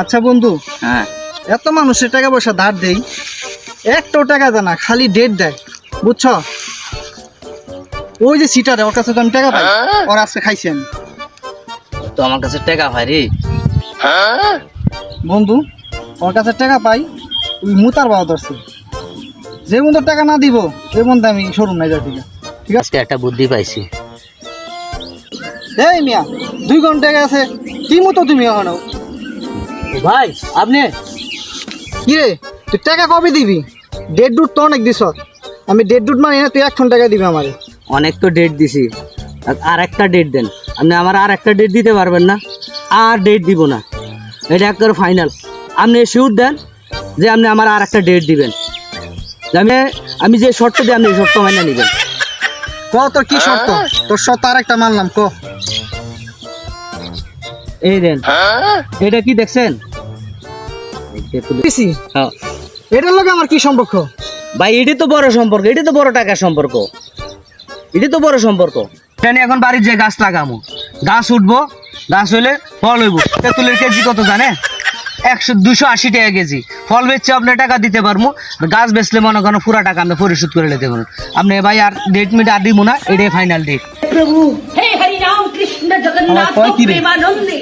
আচ্ছা বন্ধু হ্যাঁ। এত মানুষের টাকা পয়সা ধার দেই একটাও টাকা দেয় না খালি ডেট দেয় বুঝছ? ওই যে সিটারে ওর কাছে তো আমি টাকা পাই ওর আজকে খাইছি আমি। তো আমার কাছে টাকা পাই রে। বন্ধু ওর কাছে টাকা পাই ওই মুতার বাবা ধরছে। যে বন্ধু টাকা না দিব সে বন্ধু আমি সরুন নাই যা থেকে ঠিক আছে? আজকে একটা বুদ্ধি পাইছি। এই মিয়া দুই ঘণ্টা গেছে কি মতো তুমি এখনও? ভাই আপনি? কি রে তুই টাকা কবে দিবি? ডেট ডুট তো অনেক দিস আমি ডেট ডুট মানি না তুই একশো টাকা দিবি আমারে। অনেক তো ডেট দিছি। আর- একটা ডেট দেন। আপনি আমার আর একটা ডেট দিতে পারবেন না। আর ডেট দিব না। এটা একবার ফাইনাল আপনি শিওর দেন যে আপনি আমার আর একটা ডেট দিবেন। যে আমি আমি যে শর্ত দিই আপনি এই শর্ত মাইনা নেবেন। ক তোর কি শর্ত? তোর শর্ত আর একটা মানলাম ক। এই দেন। হ্যাঁ? এটা কি দেখছেন? হ্যাঁ। এটার লগে আমার কি সম্পর্ক? ভাই এটি তো বড় সম্পর্ক এটি তো বড় টাকার সম্পর্ক। এটি তো বড় সম্পর্ক। আমি এখন বাড়ির যে গাছ লাগামো গাছ উঠবো গাছ হইলে ফল হইব। তেঁতুলের কেজি কত জানে? একশো দুশো আশি টাকা কেজি। ফল বেচছে আপনি টাকা দিতে পারব গাছ বেচলে মনে করেন পুরা টাকা আপনি পরিশোধ করে নিতে পারবেন। আপনি ভাই আর ডেট মিট আর দিব না এটাই ফাইনাল ডেট প্রভু হে হরি রাম কৃষ্ণ জগন্নাথ প্রেমানন্দে।